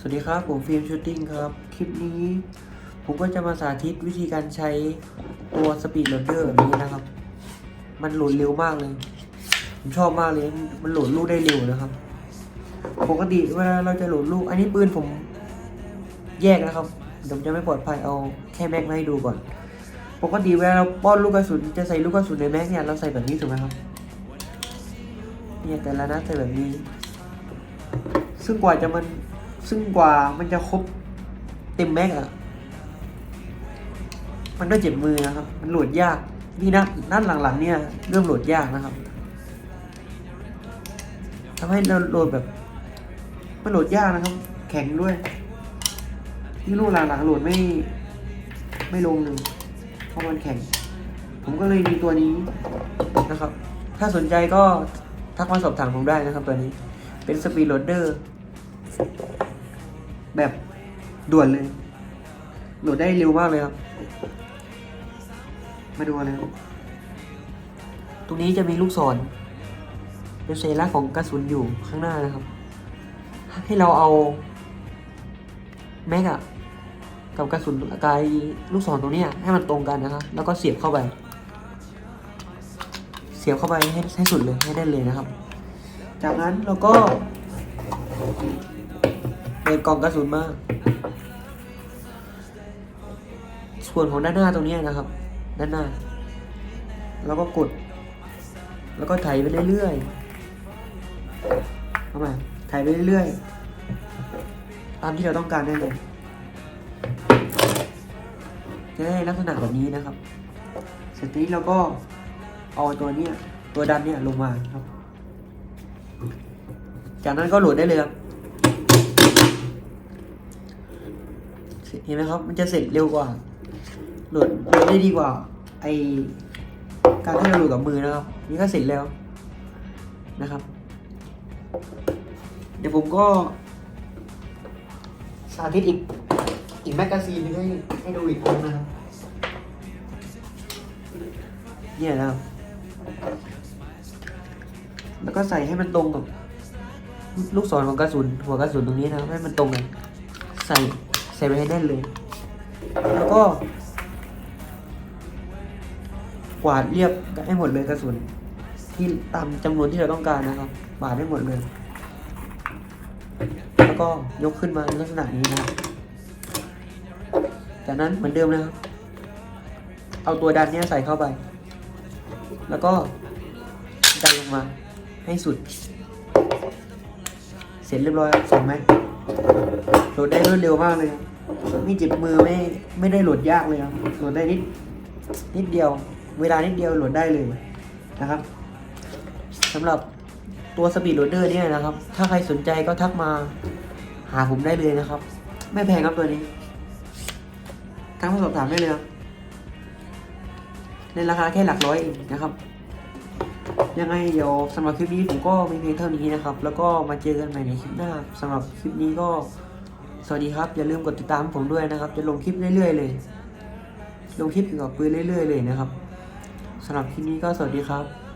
สวัสดีครับ ผมฟิล์มชูตติ้งครับ คลิปนี้ ผมก็จะมาสาธิตวิธีการใช้ตัวสปีดโหลดเดอร์นี้นะครับ มันโหลดเร็วมากเลย ผมชอบมากเลย มันโหลดลูกได้เร็วนะครับ ปกติเวลาเราจะโหลดลูก อันนี้ปืนผมแยกนะครับ เดี๋ยวผมจะไม่ปลอดภัยเอาแค่แม็กมาให้ดูก่อน ปกติเวลาเราป้อนลูกกระสุนจะใส่ลูกกระสุนในแม็กเนี่ยเราใส่แบบนี้ถูกไหมครับ เนี่ยแต่ละนัดใส่แบบนี้ ซึ่งกว่าจะมัน ซึ่งกว่ามันจะครบเต็มแม็กอะมันก็เจ็บมือนะครับ มันโหลดยาก นี่นะนัดหลังๆ เนี่ย เริ่มโหลดยากนะครับทำให้เราโหลดแบบ มันโหลดยากนะครับ แข็งด้วยนี่ลูกหลังๆโหลดไม่ ไม่ลงหนึ่งเพราะมันแข็ง ผมก็เลยมีตัวนี้นะครับ ถ้าสนใจก็ทักมาสอบถามผมได้นะครับตัวนี้ เป็นสปีดโหลดเดอร์ แบบด่วนเลยโหลดได้เร็วมากเลยครับ มาดูกันเลยครับตรงนี้จะมีลูกศรเป็นสัญลักษณ์ของกระสุนอยู่ข้างหน้านะครับ ให้เราเอาแม็กอะกับกระสุนกายลูกศรตรงเนี้ยให้มันตรงกันนะครับ แล้วก็เสียบเข้าไป เสียบเข้าไปให้ให้สุดเลยให้ได้เลยนะครับ จากนั้นเราก็ เปิดกล่องกระสุนมาส่วนของด้านหน้าตรงนี้นะครับ ด้านหน้า แล้วก็กด แล้วก็ไถไปเรื่อยๆเข้ามาไถไปเรื่อยๆตามที่เราต้องการได้เลยจะได้ลักษณะแบบนี้นะครับเสร็จทีนี้เราก็เอาตัวนี้ตัวดันเนี่ยลงมาครับ จากนั้นก็โหลดได้เลยครับ เห็นไหมครับ มันจะเสร็จเร็วกว่าโหลดโหลดได้ดีกว่า ไอการที่เราโหลดกับมือนะครับ นี่ก็เสร็จแล้วนะครับ เดี๋ยวผมก็สาธิตอีกอีกแมกกาซีนนึงให้ให้ดูอีกครั้งนะครับเนี่ยนะครับ แล้วก็ใส่ให้มันตรงกับลูกศรของกระสุนหัวกระสุนตรงนี้นะครับให้มันตรงกันใส่ ใส่ไปให้แน่นเลย แล้วก็กวาดเรียบให้หมดเลยกระสุน ที่ตามจำนวนที่เราต้องการนะครับกวาดให้หมดเลย แล้วก็ยกขึ้นมาในลักษณะนี้นะจากนั้นเหมือนเดิมนะครับ เอาตัวดันเนี้ยใส่เข้าไป แล้วก็ดันลงมาให้สุด เสร็จเรียบร้อยส่งไหม โหลดได้รวดเร็วมากเลยครับไม่เจ็บมือไม่ไม่ได้โหลดยากเลยครับโหลดได้นิดนิดเดียว เวลานิดเดียวโหลดได้เลยนะครับสำหรับตัวสปีดโหลดเดอร์เนี่ยนะครับ ถ้าใครสนใจก็ทักมาหาผมได้เลยนะครับ ไม่แพงครับตัวนี้ทักมาสอบถามได้เลยครับในราคาแค่หลักร้อยเองนะครับ ยังไงเดี๋ยวสำหรับคลิปนี้ผมก็มีเพียงเท่านี้นะครับ แล้วก็มาเจอกันใหม่ในคลิปหน้าสำหรับคลิปนี้ก็สวัสดีครับ อย่าลืมกดติดตามผมด้วยนะครับ จะลงคลิปเรื่อยๆเลย ลงคลิปเกี่ยวกับปืนเรื่อยๆเลยนะครับสำหรับคลิปนี้ก็สวัสดีครับ